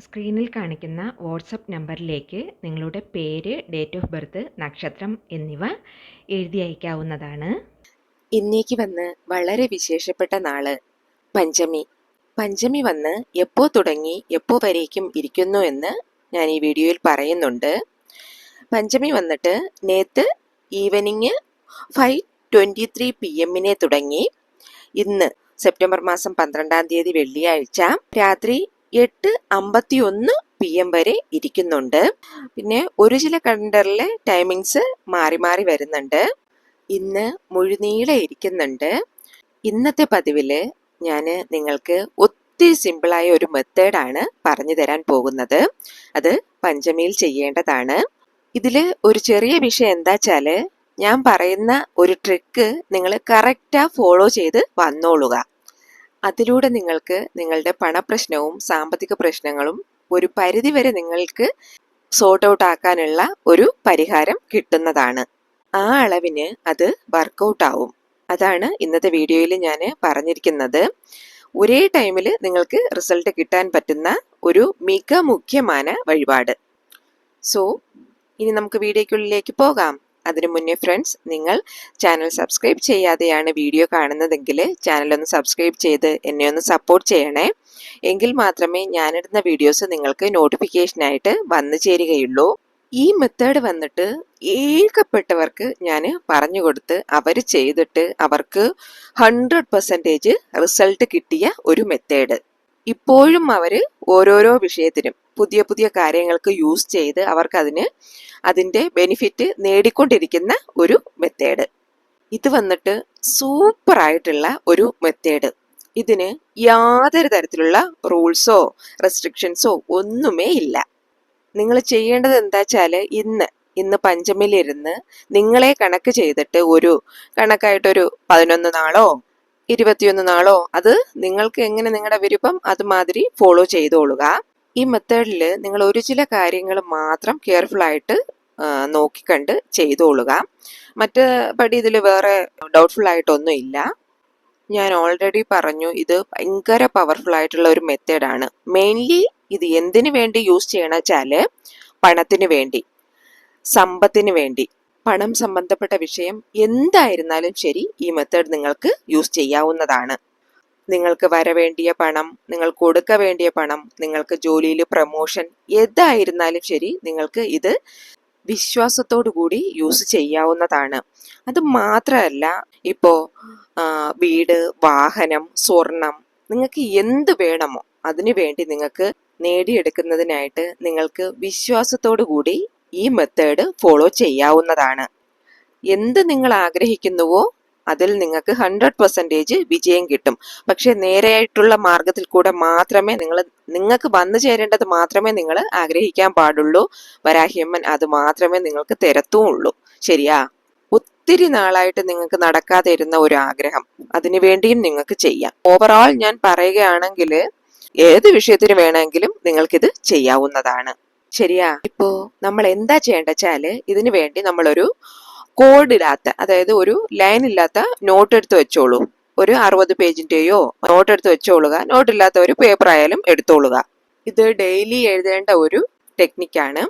സ്ക്രീനിൽ കാണിക്കുന്ന വാട്സപ്പ് നമ്പറിലേക്ക് നിങ്ങളുടെ പേര് ഡേറ്റ് ഓഫ് ബർത്ത് നക്ഷത്രം എന്നിവ എഴുതി അയക്കാവുന്നതാണ്. ഇന്നേക്ക് വന്ന് വളരെ വിശേഷപ്പെട്ട നാൾ. പഞ്ചമി. പഞ്ചമി വന്ന് എപ്പോൾ തുടങ്ങി എപ്പോൾ വരേക്കും ഇരിക്കുന്നു എന്ന് ഞാൻ ഈ വീഡിയോയിൽ പറയുന്നുണ്ട്. പഞ്ചമി വന്നിട്ട് നേത്ത് evening five twenty three P എമ്മിനെ തുടങ്ങി. ഇന്ന് സെപ്റ്റംബർ മാസം പന്ത്രണ്ടാം തീയതി വെള്ളിയാഴ്ച. രാത്രി എട്ട് അമ്പത്തി ഒന്ന് പി എം വരെ ഇരിക്കുന്നുണ്ട്. പിന്നെ ഒരു ചില കലണ്ടറിലെ ടൈമിങ്സ് മാറി മാറി വരുന്നുണ്ട്. ഇന്ന് മുഴുനീളെ ഇരിക്കുന്നുണ്ട്. ഇന്നത്തെ പതിവിൽ ഞാൻ നിങ്ങൾക്ക് ഒത്തിരി സിമ്പിളായ ഒരു മെത്തേഡാണ് പറഞ്ഞു തരാൻ പോകുന്നത്. അത് പഞ്ചമിയിൽ ചെയ്യേണ്ടതാണ്. ഇതിൽ ഒരു ചെറിയ വിഷയം എന്താ വെച്ചാൽ ഞാൻ പറയുന്ന ഒരു ട്രിക്ക് നിങ്ങൾ കറക്റ്റാ ഫോളോ ചെയ്ത് വന്നോളുക. അതിലൂടെ നിങ്ങൾക്ക് നിങ്ങളുടെ പണപ്രശ്നവും സാമ്പത്തിക പ്രശ്നങ്ങളും ഒരു പരിധിവരെ നിങ്ങൾക്ക് സോർട്ട് ഔട്ട് ആക്കാനുള്ള ഒരു പരിഹാരം കിട്ടുന്നതാണ്. ആ അളവിന് അത് വർക്കൗട്ട് ആവും. അതാണ് ഇന്നത്തെ വീഡിയോയിൽ ഞാൻ പറഞ്ഞിരിക്കുന്നത്. ഒരേ ടൈമിൽ നിങ്ങൾക്ക് റിസൾട്ട് കിട്ടാൻ പറ്റുന്ന ഒരു മിക മുഖ്യമായ വഴിപാട്. സോ ഇനി നമുക്ക് വീഡിയോയ്ക്കുള്ളിലേക്ക് പോകാം. അതിനു മുന്നേ ഫ്രണ്ട്സ് നിങ്ങൾ ചാനൽ സബ്സ്ക്രൈബ് ചെയ്യാതെയാണ് വീഡിയോ കാണുന്നതെങ്കിൽ ചാനൽ ഒന്ന് സബ്സ്ക്രൈബ് ചെയ്ത് എന്നെ ഒന്ന് സപ്പോർട്ട് ചെയ്യണേ. എങ്കിൽ മാത്രമേ ഞാനിടുന്ന വീഡിയോസ് നിങ്ങൾക്ക് നോട്ടിഫിക്കേഷനായിട്ട് വന്നു ചേരുകയുള്ളൂ. ഈ മെത്തേഡ് വന്നിട്ട് ഏൽക്കപ്പെട്ടവർക്ക് ഞാൻ പറഞ്ഞു കൊടുത്ത് അവർ ചെയ്തിട്ട് അവർക്ക് ഹൺഡ്രഡ് പെർസെന്റേജ് റിസൾട്ട് കിട്ടിയ ഒരു മെത്തേഡ് ഇപ്പോഴും അവർ ഓരോരോ വിഷയത്തിനും പുതിയ പുതിയ കാര്യങ്ങൾക്ക് യൂസ് ചെയ്ത് അവർക്കതിന് അതിന്റെ ബെനിഫിറ്റ് നേടിക്കൊണ്ടിരിക്കുന്ന ഒരു മെത്തേഡ് ഇത് വന്നിട്ട് സൂപ്പർ ആയിട്ടുള്ള ഒരു മെത്തേഡ് ഇതിന് യാതൊരു തരത്തിലുള്ള റൂൾസോ റെസ്ട്രിക്ഷൻസോ ഒന്നുമേ ഇല്ല. നിങ്ങൾ ചെയ്യേണ്ടത് എന്താ വെച്ചാൽ ഇന്ന് ഇന്ന് പഞ്ചമിലിരുന്ന് നിങ്ങളെ കണക്ക് ചെയ്തിട്ട് ഒരു കണക്കായിട്ടൊരു പതിനൊന്ന് നാളോ ഇരുപത്തിയൊന്ന് നാളോ അത് നിങ്ങൾക്ക് എങ്ങനെ നിങ്ങളുടെ വിരുപ്പം അതുമാതിരി ഫോളോ ചെയ്തോളുക. ഈ മെത്തേഡിൽ നിങ്ങൾ ഒരു ചില കാര്യങ്ങൾ മാത്രം കെയർഫുൾ ആയിട്ട് നോക്കിക്കണ്ട് ചെയ്തോളുക. മറ്റ് പടി ഇതിൽ വേറെ ഡൗട്ട്ഫുൾ ആയിട്ടൊന്നും ഇല്ല. ഞാൻ ഓൾറെഡി പറഞ്ഞു ഇത് ഭയങ്കര പവർഫുൾ ആയിട്ടുള്ള ഒരു മെത്തേഡാണ് മെയിൻലി ഇത് എന്തിനു വേണ്ടി യൂസ് ചെയ്യണ വെച്ചാൽ പണത്തിന് വേണ്ടി സമ്പത്തിന് വേണ്ടി. പണം സംബന്ധപ്പെട്ട വിഷയം എന്തായിരുന്നാലും ശരി ഈ മെത്തേഡ് നിങ്ങൾക്ക് യൂസ് ചെയ്യാവുന്നതാണ്. നിങ്ങൾക്ക് വരവേണ്ടിയ പണം നിങ്ങൾ കൊടുക്ക വേണ്ടിയ പണം നിങ്ങൾക്ക് ജോലിയിൽ പ്രമോഷൻ എന്തായിരുന്നാലും ശരി നിങ്ങൾക്ക് ഇത് വിശ്വാസത്തോടു കൂടി യൂസ് ചെയ്യാവുന്നതാണ്. അത് മാത്രമല്ല ഇപ്പോൾ വീട് വാഹനം സ്വർണം നിങ്ങൾക്ക് എന്ത് വേണമോ അതിനു വേണ്ടി നിങ്ങൾക്ക് നേടിയെടുക്കുന്നതിനായിട്ട് നിങ്ങൾക്ക് വിശ്വാസത്തോടു കൂടി ഈ മെത്തേഡ് ഫോളോ ചെയ്യാവുന്നതാണ്. എന്ത് നിങ്ങൾ ആഗ്രഹിക്കുന്നുവോ അതിൽ നിങ്ങൾക്ക് ഹൺഡ്രഡ് പെർസെന്റേജ് വിജയം കിട്ടും. പക്ഷേ നേരെയായിട്ടുള്ള മാർഗത്തിൽ കൂടെ മാത്രമേ നിങ്ങൾ നിങ്ങൾക്ക് വന്നു ചേരേണ്ടത് മാത്രമേ നിങ്ങൾ ആഗ്രഹിക്കാൻ പാടുള്ളൂ. വരാഹിയമ്മൻ അത് മാത്രമേ നിങ്ങൾക്ക് തരത്തുമുള്ളൂ ശരിയാ? ഒത്തിരി നാളായിട്ട് നിങ്ങൾക്ക് നടക്കാതെ ഇരുന്ന ഒരു ആഗ്രഹം. അതിനു വേണ്ടിയും നിങ്ങൾക്ക് ചെയ്യാം. ഓവറോൾ ഞാൻ പറയുകയാണെങ്കിൽ ഏത് വിഷയത്തിന് വേണമെങ്കിലും നിങ്ങൾക്കിത് ചെയ്യാവുന്നതാണ്. ശരിയാ? ഇപ്പോ നമ്മൾ എന്താ ചെയ്യേണ്ട വെച്ചാൽ ഇതിനു വേണ്ടി നമ്മളൊരു കോഡ് ഇല്ലാത്ത അതായത് ഒരു ലൈൻ ഇല്ലാത്ത നോട്ട് എടുത്ത് വെച്ചോളൂ. ഒരു അറുപത് പേജിന്റെയോ നോട്ട് എടുത്ത് വെച്ചോളുക. നോട്ട് ഇല്ലാത്ത ഒരു പേപ്പർ ആയാലും എടുത്തോളുക. ഇത് ഡെയിലി എഴുതേണ്ട ഒരു ടെക്നിക്കാണ്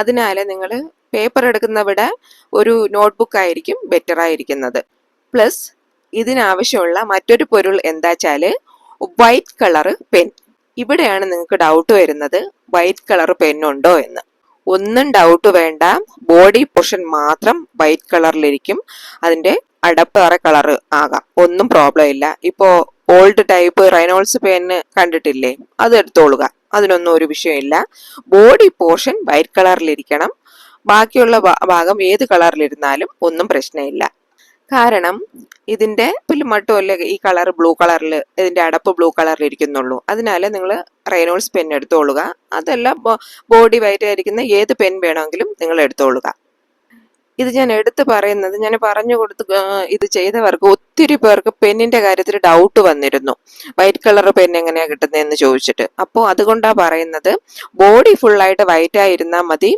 അതിനാൽ നിങ്ങൾ പേപ്പർ എടുക്കുന്നവിടെ ഒരു നോട്ട്ബുക്ക് ആയിരിക്കും ബെറ്റർ ആയിരിക്കുന്നത്. പ്ലസ് ഇതിനാവശ്യമുള്ള മറ്റൊരു പൊരുൾ എന്താ വെച്ചാൽ വൈറ്റ് കളർ പെൻ ഇവിടെയാണ് നിങ്ങൾക്ക് ഡൗട്ട് വരുന്നത് വൈറ്റ് കളർ പെന്നുണ്ടോ എന്ന്. ഒന്നും ഡൗട്ട് വേണ്ട. ബോഡി പോർഷൻ മാത്രം വൈറ്റ് കളറിലിരിക്കും അതിന്റെ അടപ്പ് വേറെ കളർ ആകാം. ഒന്നും പ്രോബ്ലം ഇല്ല. ഇപ്പോ ഓൾഡ് ടൈപ്പ് റൈനോൾസ് പെന്ന് കണ്ടിട്ടില്ലേ? അത് എടുത്തോളുക. അതിനൊന്നും ഒരു വിഷയമില്ല ബോഡി പോർഷൻ വൈറ്റ് കളറിലിരിക്കണം ബാക്കിയുള്ള ഭാഗം ഏത് കളറിലിരുന്നാലും ഒന്നും പ്രശ്നമില്ല. കാരണം ഇതിന്റെ പുല്ല് മട്ടുമല്ല ഈ കളർ ബ്ലൂ കളറിൽ ഇതിന്റെ അടപ്പ് ബ്ലൂ കളറിൽ ഇരിക്കുന്നുള്ളൂ അതിനാൽ നിങ്ങൾ റൈനോൾസ് പെൻ എടുത്തോളുക. അതല്ല ബോഡി വൈറ്റ് ആയിരിക്കുന്ന ഏത് പെൻ വേണമെങ്കിലും നിങ്ങൾ എടുത്തോളുക. ഇത് ഞാൻ എടുത്തു പറയുന്നത് ഞാൻ പറഞ്ഞു കൊടുത്ത് ഇത് ചെയ്തവർക്ക് ഒത്തിരി പേർക്ക് പെന്നിന്റെ കാര്യത്തിൽ ഡൗട്ട് വന്നിരുന്നു. വൈറ്റ് കളർ പെൻ എങ്ങനെയാ കിട്ടുന്നതെന്ന് ചോദിച്ചിട്ട്. അപ്പോൾ അതുകൊണ്ടാണ് പറയുന്നത് ബോഡി ഫുള്ളായിട്ട് വൈറ്റ് ആയിരുന്നാൽ മതി.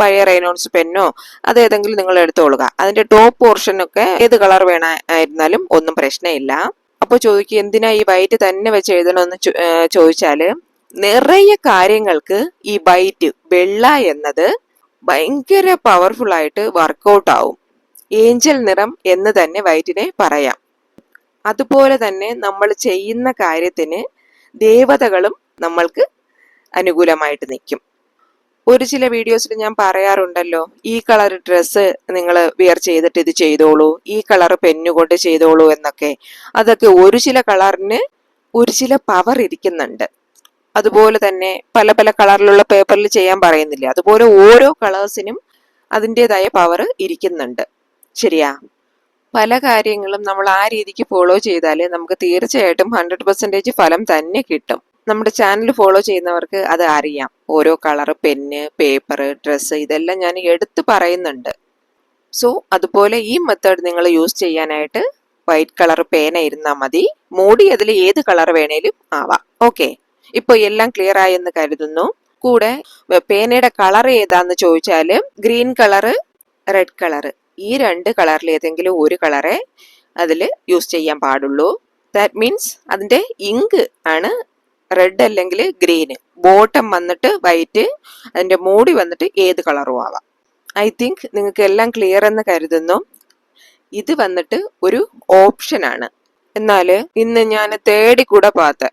പഴയ റൈനോൺസ് പെന്നോ അത് ഏതെങ്കിലും നിങ്ങൾ എടുത്തോളുക. അതിന്റെ ടോപ്പ് പോർഷനൊക്കെ ഏത് കളർ വേണമായിരുന്നാലും ഒന്നും പ്രശ്നമില്ല. അപ്പോൾ ചോദിക്കുക എന്തിനാ ഈ വൈറ്റ് തന്നെ വെച്ച് എഴുതണമെന്ന് ചോദിച്ചാൽ നിറയെ കാര്യങ്ങൾക്ക് ഈ വൈറ്റ് വെള്ള എന്നത് ഭയങ്കര പവർഫുൾ ആയിട്ട് വർക്കൗട്ട് ആവും. ഏഞ്ചൽ നിറം എന്ന് തന്നെ വൈറ്റിനെ പറയാം. അതുപോലെ തന്നെ നമ്മൾ ചെയ്യുന്ന കാര്യത്തിന് ദേവതകളും നമ്മൾക്ക് അനുകൂലമായിട്ട് നിൽക്കും. ഒരു ചില വീഡിയോസിൽ ഞാൻ പറയാറുണ്ടല്ലോ ഈ കളർ ഡ്രസ്സ് നിങ്ങൾ വിയർ ചെയ്തിട്ട് ഇത് ചെയ്തോളൂ ഈ കളർ പെന്നുകൊണ്ട് ചെയ്തോളൂ എന്നൊക്കെ. അതൊക്കെ ഒരു ചില കളറിന് ഒരു ചില പവർ ഇരിക്കുന്നുണ്ട്. അതുപോലെ തന്നെ പല പല കളറിലുള്ള പേപ്പറിൽ ചെയ്യാൻ പറയുന്നില്ല അതുപോലെ ഓരോ കളേഴ്സിനും അതിന്റെതായ പവർ ഇരിക്കുന്നുണ്ട്. ശരിയാ? പല കാര്യങ്ങളും നമ്മൾ ആ രീതിക്ക് ഫോളോ ചെയ്താൽ നമുക്ക് തീർച്ചയായിട്ടും ഹൺഡ്രഡ് ഫലം തന്നെ കിട്ടും. നമ്മുടെ ചാനൽ ഫോളോ ചെയ്യുന്നവർക്ക് അത് അറിയാം. ഓരോ കളർ പെന്ന് പേപ്പർ ഡ്രസ്സ് ഇതെല്ലാം ഞാൻ എടുത്ത് പറയുന്നുണ്ട്. സോ അതുപോലെ ഈ മെത്തേഡ് നിങ്ങൾ യൂസ് ചെയ്യാനായിട്ട് വൈറ്റ് കളർ പേന ഇരുന്നാൽ മതി. മൂടി അതിൽ ഏത് കളർ വേണേലും ആവാം. ഓക്കെ ഇപ്പോൾ എല്ലാം ക്ലിയർ ആയെന്ന് കരുതുന്നു. കൂടെ പേനയുടെ കളർ ഏതാന്ന് ചോദിച്ചാൽ ഗ്രീൻ കളറ് റെഡ് കളറ് ഈ രണ്ട് കളറിൽ ഏതെങ്കിലും ഒരു കളറെ അതിൽ യൂസ് ചെയ്യാൻ പാടുള്ളൂ. ദാറ്റ് മീൻസ് അതിന്റെ ഇങ്ക് ആണ് റെഡ് അല്ലെങ്കിൽ ഗ്രീന് ബോട്ടം വന്നിട്ട് വൈറ്റ് അതിന്റെ മൂടി വന്നിട്ട് ഏത് കളറും ആവാം. ഐ തിങ്ക് നിങ്ങൾക്ക് എല്ലാം ക്ലിയർ എന്ന് കരുതുന്നു. ഇത് വന്നിട്ട് ഒരു ഓപ്ഷനാണ് എന്നാൽ ഇന്ന് ഞാൻ തേടി കൂടെ പാത്ത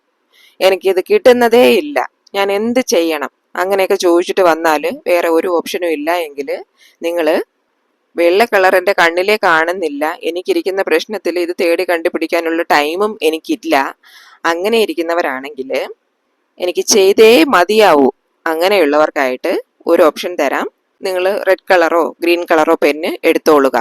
എനിക്കിത് കിട്ടുന്നതേ ഇല്ല. ഞാൻ എന്ത് ചെയ്യണം? അങ്ങനെയൊക്കെ ചോദിച്ചിട്ട് വന്നാൽ വേറെ ഒരു ഓപ്ഷനും ഇല്ല എങ്കിൽ നിങ്ങൾ വെള്ള കളർ എന്റെ കണ്ണിലെ കാണുന്നില്ല. എനിക്കിരിക്കുന്ന പ്രശ്നത്തിൽ ഇത് തേടി കണ്ടുപിടിക്കാനുള്ള ടൈമും എനിക്കില്ല. അങ്ങനെ ഇരിക്കുന്നവരാണെങ്കിൽ എനിക്ക് ചെയ്തേ മതിയാവൂ. അങ്ങനെയുള്ളവർക്കായിട്ട് ഒരു ഓപ്ഷൻ തരാം. നിങ്ങൾ റെഡ് കളറോ ഗ്രീൻ കളറോ പെന്ന് എടുത്തോളുക.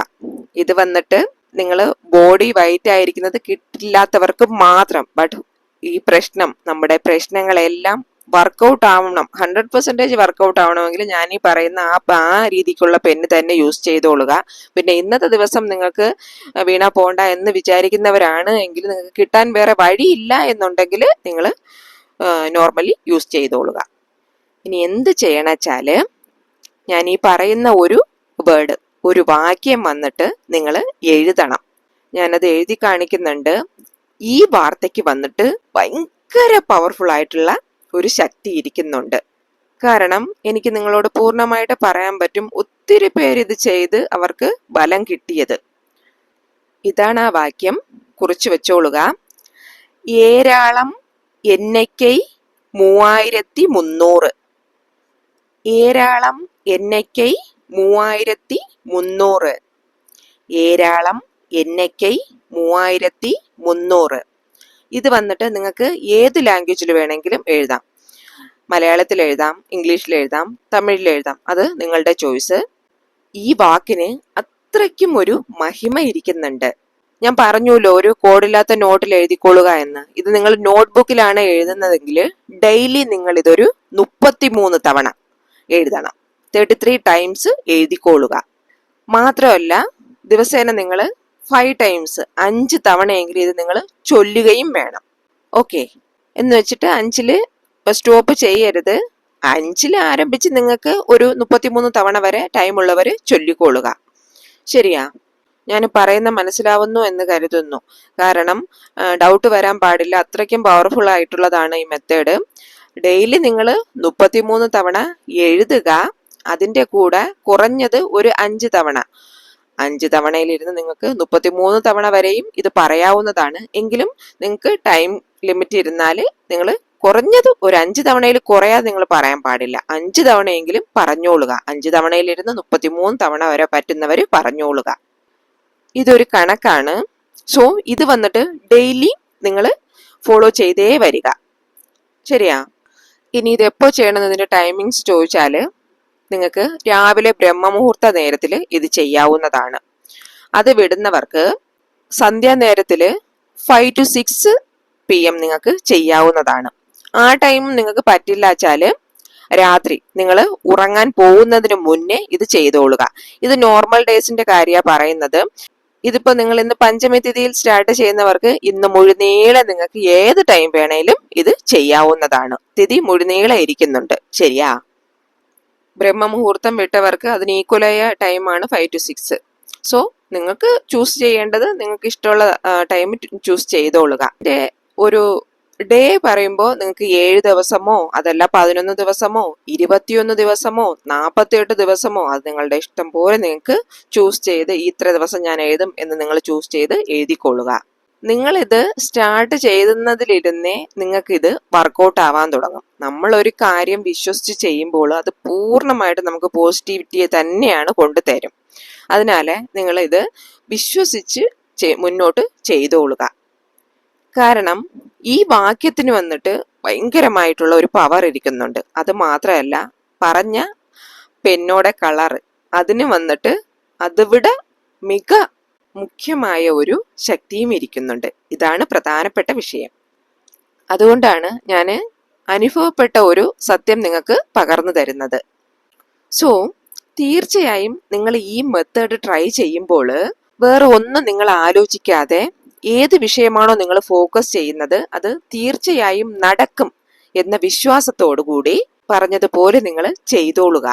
ഇത് വന്നിട്ട് നിങ്ങൾ ബോഡി വൈറ്റ് ആയിരിക്കുന്നത് കിട്ടില്ലാത്തവർക്ക് മാത്രം ബട്ട് ഈ പ്രശ്നം നമ്മുടെ പ്രശ്നങ്ങളെല്ലാം വർക്കൗട്ട് ആവണം. ഹൺഡ്രഡ് പെർസെന്റേജ് വർക്കൗട്ട് ആവണമെങ്കിൽ ഞാൻ ഈ പറയുന്ന ആ ആ രീതിക്കുള്ള പെന്ന് തന്നെ യൂസ് ചെയ്തോളുക. പിന്നെ ഇന്നത്തെ ദിവസം നിങ്ങൾക്ക് വീണ പോണ്ട എന്ന് വിചാരിക്കുന്നവരാണ് എങ്കിൽ നിങ്ങൾക്ക് കിട്ടാൻ വേറെ വഴിയില്ല എന്നുണ്ടെങ്കിൽ നിങ്ങൾ നോർമലി യൂസ് ചെയ്തോളുക. ഇനി എന്ത് ചെയ്യണം വെച്ചാൽ ഞാൻ ഈ പറയുന്ന ഒരു വേർഡ് ഒരു വാക്യം വന്നിട്ട് നിങ്ങൾ എഴുതണം. ഞാനത് എഴുതി കാണിക്കുന്നുണ്ട്. ഈ വാർത്തയ്ക്ക് വന്നിട്ട് ഭയങ്കര പവർഫുൾ ആയിട്ടുള്ള ഒരു ശക്തി ഇരിക്കുന്നുണ്ട്. കാരണം എനിക്ക് നിങ്ങളോട് പൂർണമായിട്ട് പറയാൻ പറ്റും ഒത്തിരി പേര് ഇത് ചെയ്ത് അവർക്ക് ബലം കിട്ടിയത്. ഇതാണ് ആ വാക്യം. കുറിച്ചു വെച്ചോളുക. ഏരാളം എന്നയ്ക്കൈ മൂവായിരത്തി മുന്നൂറ്. ഏരാളം എന്നയ്ക്കൈ മൂവായിരത്തി മുന്നൂറ്. ഏരാളം എന്നയ്ക്കൈ മൂവായിരത്തി മുന്നൂറ്. ഇത് വന്നിട്ട് നിങ്ങൾക്ക് ഏത് ലാംഗ്വേജിൽ വേണമെങ്കിലും എഴുതാം. മലയാളത്തിൽ എഴുതാം ഇംഗ്ലീഷിൽ എഴുതാം തമിഴിൽ എഴുതാം. അത് നിങ്ങളുടെ ചോയ്സ്. ഈ വാക്കിന് അത്രയ്ക്കും ഒരു മഹിമ ഇരിക്കുന്നുണ്ട്. ഞാൻ പറഞ്ഞല്ലോ ഒരു കോഡില്ലാത്ത നോട്ടിൽ എഴുതിക്കൊള്ളുക എന്ന്. ഇത് നിങ്ങൾ നോട്ട്ബുക്കിലാണ് എഴുതുന്നതെങ്കിൽ ഡെയിലി നിങ്ങൾ ഇതൊരു മുപ്പത്തിമൂന്ന് തവണ എഴുതണം. തേർട്ടി ത്രീ ടൈംസ് എഴുതിക്കൊള്ളുക. മാത്രമല്ല ദിവസേന നിങ്ങൾ ഫൈവ് ടൈംസ് അഞ്ച് തവണയെങ്കിലും ഇത് നിങ്ങൾ ചൊല്ലുകയും വേണം. ഓക്കെ. എന്ന് വെച്ചിട്ട് അഞ്ചിൽ സ്റ്റോപ്പ് ചെയ്യരുത്. അഞ്ചിൽ ആരംഭിച്ച് നിങ്ങൾക്ക് ഒരു മുപ്പത്തിമൂന്ന് തവണ വരെ ടൈം ഉള്ളവർ ചൊല്ലിക്കൊള്ളുക. ശരിയാ? ഞാൻ പറയുന്ന മനസ്സിലാവുന്നു എന്ന് കരുതുന്നു. കാരണം ഡൗട്ട് വരാൻ പാടില്ല. അത്രയ്ക്കും പവർഫുൾ ആയിട്ടുള്ളതാണ് ഈ മെത്തേഡ് ഡെയിലി നിങ്ങൾ മുപ്പത്തിമൂന്ന് തവണ എഴുതുക. അതിന്റെ കൂടെ കുറഞ്ഞത് ഒരു അഞ്ച് തവണ. അഞ്ച് തവണയിലിരുന്ന് നിങ്ങൾക്ക് മുപ്പത്തിമൂന്ന് തവണ വരെയും ഇത് പറയാവുന്നതാണ്. എങ്കിലും നിങ്ങൾക്ക് ടൈം ലിമിറ്റ് ഇരുന്നാൽ നിങ്ങൾ കുറഞ്ഞത് ഒരു അഞ്ച് തവണയിൽ കുറയാതെ നിങ്ങൾ പറയാൻ പാടില്ല. അഞ്ച് തവണയെങ്കിലും പറഞ്ഞോളുക. അഞ്ച് തവണയിലിരുന്ന് മുപ്പത്തിമൂന്ന് തവണ വരെ പറ്റുന്നവർ പറഞ്ഞോളുക. ഇതൊരു കണക്കാണ്. സോ ഇത് വന്നിട്ട് ഡെയിലി നിങ്ങൾ ഫോളോ ചെയ്തേ വരിക. ശരിയാ? ഇനി ഇത് എപ്പോൾ ചെയ്യണമെന്നതിന്റെ ടൈമിങ്സ് ചോദിച്ചാൽ നിങ്ങൾക്ക് രാവിലെ ബ്രഹ്മമുഹൂർത്ത നേരത്തിൽ ഇത് ചെയ്യാവുന്നതാണ്. അത് വിടുന്നവർക്ക് സന്ധ്യാനേരത്തിൽ five to six P M നിങ്ങൾക്ക് ചെയ്യാവുന്നതാണ്. ആ ടൈം നിങ്ങൾക്ക് പറ്റില്ല വെച്ചാൽ രാത്രി നിങ്ങൾ ഉറങ്ങാൻ പോകുന്നതിന് മുന്നേ ഇത് ചെയ്തോളുക. ഇത് നോർമൽ ഡേയ്സിന്റെ കാര്യമാണ് പറയുന്നത്. ഇതിപ്പോ നിങ്ങൾ ഇന്ന് പഞ്ചമി തിഥിയിൽ സ്റ്റാർട്ട് ചെയ്യുന്നവർക്ക് ഇന്ന് മുഴുനീളെ നിങ്ങൾക്ക് ഏത് ടൈം വേണേലും ഇത് ചെയ്യാവുന്നതാണ്. തിഥി മുഴുനീളെ ഇരിക്കുന്നുണ്ട്. ശരിയാ? ബ്രഹ്മമുഹൂർത്തം വിട്ടവർക്ക് അതിന് ഈക്വലായ ടൈമാണ് ഫൈവ് ടു സിക്സ് സോ നിങ്ങൾക്ക് ചൂസ് ചെയ്യേണ്ടത് നിങ്ങൾക്ക് ഇഷ്ടമുള്ള ടൈം ചൂസ് ചെയ്തോളുക. ഒരു ഡേ പറയുമ്പോൾ നിങ്ങൾക്ക് ഏഴ് ദിവസമോ അതല്ല പതിനൊന്ന് ദിവസമോ ഇരുപത്തിയൊന്ന് ദിവസമോ നാൽപ്പത്തിയെട്ട് ദിവസമോ അത് നിങ്ങളുടെ ഇഷ്ടം പോലെ നിങ്ങൾക്ക് ചൂസ് ചെയ്ത് ഇത്ര ദിവസം ഞാൻ എഴുതും എന്ന് നിങ്ങൾ ചൂസ് ചെയ്ത് എഴുതിക്കൊള്ളുക. നിങ്ങളിത് സ്റ്റാർട്ട് ചെയ്യുന്നതിലിരുന്നേ നിങ്ങൾക്കിത് വർക്കൗട്ട് ആവാൻ തുടങ്ങും. നമ്മൾ ഒരു കാര്യം വിശ്വസിച്ച് ചെയ്യുമ്പോൾ അത് പൂർണമായിട്ട് നമുക്ക് പോസിറ്റിവിറ്റിയെ തന്നെയാണ് കൊണ്ടുതരും അതിനാൽ നിങ്ങൾ ഇത് വിശ്വസിച്ച് മുന്നോട്ട് ചെയ്തോളുക. കാരണം ഈ വാക്യത്തിന് വന്നിട്ട് ഭയങ്കരമായിട്ടുള്ള ഒരു പവർ ഇരിക്കുന്നുണ്ട്. അത് മാത്രമല്ല പറഞ്ഞ പെന്നോടെ കളർ അതിന് വന്നിട്ട് അതിവിടെ മിക മുഖ്യമായ ഒരു ശക്തിയും ഇരിക്കുന്നുണ്ട്. ഇതാണ് പ്രധാനപ്പെട്ട വിഷയം. അതുകൊണ്ടാണ് ഞാൻ അനുഭവപ്പെട്ട ഒരു സത്യം നിങ്ങൾക്ക് പകർന്നു തരുന്നത്. സോ തീർച്ചയായും നിങ്ങൾ ഈ മെത്തേഡ് ട്രൈ ചെയ്യുമ്പോൾ വേറെ ഒന്നും നിങ്ങൾ ആലോചിക്കാതെ ഏത് വിഷയമാണോ നിങ്ങൾ ഫോക്കസ് ചെയ്യുന്നത് അത് തീർച്ചയായും നടക്കും എന്ന വിശ്വാസത്തോടുകൂടി പറഞ്ഞതുപോലെ നിങ്ങൾ ചെയ്തോളുക.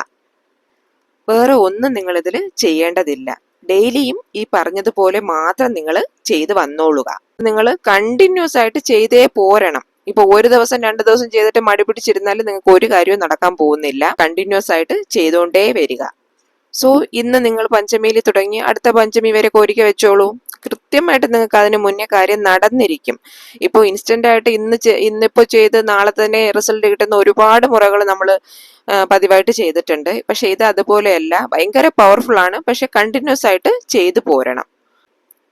വേറെ ഒന്നും നിങ്ങൾ ഇതിൽ ചെയ്യേണ്ടതില്ല. ഡെയിലിയും ഈ പറഞ്ഞതുപോലെ മാത്രം നിങ്ങൾ ചെയ്ത് വന്നോളുക. നിങ്ങൾ കണ്ടിന്യൂസ് ആയിട്ട് ചെയ്തേ പോരണം. ഇപ്പൊ ഒരു ദിവസം രണ്ട് ദിവസം ചെയ്തിട്ട് മടി പിടിച്ചിരുന്നാൽ നിങ്ങൾക്ക് ഒരു കാര്യവും നടക്കാൻ പോകുന്നില്ല. കണ്ടിന്യൂസ് ആയിട്ട് ചെയ്തുകൊണ്ടേ വരിക. സോ ഇന്ന് നിങ്ങൾ പഞ്ചമിയിൽ തുടങ്ങി അടുത്ത പഞ്ചമി വരെ കോരിക്ക വെച്ചോളൂ. കൃത്യമായിട്ട് നിങ്ങൾക്ക് അതിന് മുന്നേ കാര്യം നടന്നിരിക്കും. ഇപ്പോൾ ഇൻസ്റ്റന്റ് ആയിട്ട് ഇന്ന് ഇന്നിപ്പോൾ ഇന്നിപ്പോ ചെയ്ത് നാളെ തന്നെ റിസൾട്ട് കിട്ടുന്ന ഒരുപാട് മുറകൾ നമ്മൾ പതിവായിട്ട് ചെയ്തിട്ടുണ്ട്. പക്ഷേ ഇത് അതുപോലെയല്ല ഭയങ്കര പവർഫുൾ ആണ്. പക്ഷെ കണ്ടിന്യൂസ് ആയിട്ട് ചെയ്തു പോരണം.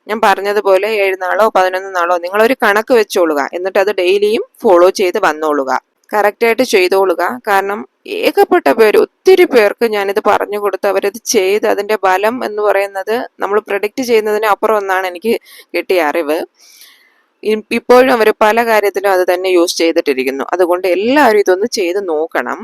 ഞാൻ പറഞ്ഞതുപോലെ ഏഴ് നാളോ പതിനൊന്ന് നാളോ നിങ്ങളൊരു കണക്ക് വെച്ചോളുക. എന്നിട്ട് അത് ഡെയിലിയും ഫോളോ ചെയ്ത് വന്നോളുക. കറക്റ്റായിട്ട് ചെയ്തോളുക. കാരണം ഏകപ്പെട്ട പേര് ഒത്തിരി പേർക്ക് ഞാനിത് പറഞ്ഞു കൊടുത്ത് അവരത് ചെയ്ത് അതിന്റെ ബലം എന്ന് പറയുന്നത് നമ്മൾ പ്രഡിക്റ്റ് ചെയ്യുന്നതിന് അപ്പുറം ഒന്നാണ് എനിക്ക് കിട്ടിയ അറിവ്. ഇപ്പോഴും അവർ പല കാര്യത്തിലും അത് തന്നെ യൂസ് ചെയ്തിട്ടിരിക്കുന്നു. അതുകൊണ്ട് എല്ലാവരും ഇതൊന്ന് ചെയ്ത് നോക്കണം.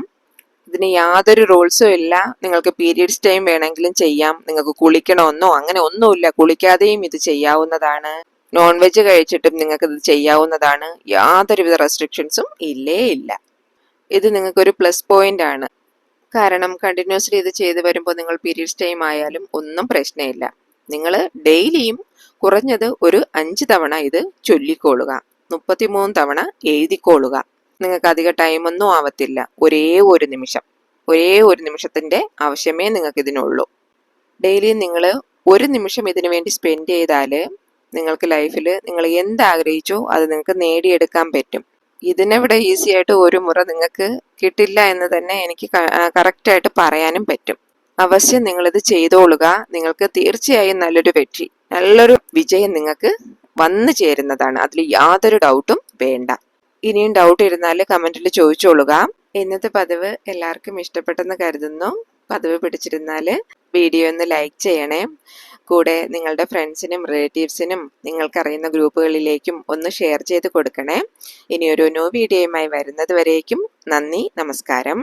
ഇതിന് യാതൊരു റൂൾസും ഇല്ല. നിങ്ങൾക്ക് പീരീഡ്സ് ടൈം വേണമെങ്കിലും ചെയ്യാം. നിങ്ങൾക്ക് കുളിക്കണമെന്നോ അങ്ങനെ ഒന്നുമില്ല. കുളിക്കാതെയും ഇത് ചെയ്യാവുന്നതാണ്. നോൺ വെജ് കഴിച്ചിട്ടും നിങ്ങൾക്ക് ഇത് ചെയ്യാവുന്നതാണ്. യാതൊരുവിധ റെസ്ട്രിക്ഷൻസും ഇല്ലേ ഇല്ല. ഇത് നിങ്ങൾക്കൊരു പ്ലസ് പോയിന്റ് ആണ്. കാരണം കണ്ടിന്യൂസ്ലി ഇത് ചെയ്ത് വരുമ്പോൾ നിങ്ങൾ പീരീഡ്സ് ടൈം ആയാലും ഒന്നും പ്രശ്നമില്ല. നിങ്ങൾ ഡെയിലിയും കുറഞ്ഞത് ഒരു അഞ്ച് തവണ ഇത് ചൊല്ലിക്കോളുക മുപ്പത്തിമൂന്ന് തവണ എഴുതിക്കോളുക നിങ്ങൾക്ക് അധിക ടൈമൊന്നും ആവത്തില്ല. ഒരേ ഒരു നിമിഷം. ഒരേ ഒരു നിമിഷത്തിന്റെ ആവശ്യമേ നിങ്ങൾക്ക് ഇതിനുള്ളൂ ഡെയിലി നിങ്ങൾ ഒരു നിമിഷം ഇതിനു വേണ്ടി സ്പെൻഡ് ചെയ്താൽ നിങ്ങൾക്ക് ലൈഫിൽ നിങ്ങൾ എന്താഗ്രഹിച്ചോ അത് നിങ്ങൾക്ക് നേടിയെടുക്കാൻ പറ്റും. ഇതിനെവിടെ ഈസി ആയിട്ട് ഒരു മുറ നിങ്ങൾക്ക് കിട്ടില്ല എന്ന് തന്നെ എനിക്ക് കറക്റ്റായിട്ട് പറയാനും പറ്റും. അവശ്യം നിങ്ങളിത് ചെയ്തോളുക. നിങ്ങൾക്ക് തീർച്ചയായും നല്ലൊരു വെற்றி നല്ലൊരു വിജയം നിങ്ങൾക്ക് വന്നു ചേരുന്നതാണ്. അതിൽ യാതൊരു ഡൗട്ടും വേണ്ട. ഇനിയും ഡൗട്ട് ഇരുന്നാൽ കമന്റിൽ ചോദിച്ചോളുക. ഇന്നത്തെ പതിവ് എല്ലാവർക്കും ഇഷ്ടപ്പെട്ടെന്ന് കരുതുന്നു. പതിവ് പിടിച്ചിരുന്നാൽ വീഡിയോ ഒന്ന് ലൈക്ക് ചെയ്യണേ. കൂടെ നിങ്ങളുടെ ഫ്രണ്ട്സിനും റിലേറ്റീവ്സിനും നിങ്ങൾക്കറിയുന്ന ഗ്രൂപ്പുകളിലേക്കും ഒന്ന് ഷെയർ ചെയ്ത് കൊടുക്കണേ. ഇനിയൊരു ന്യൂ വീഡിയോയുമായി വരുന്നത് വരേക്കും നന്ദി നമസ്കാരം.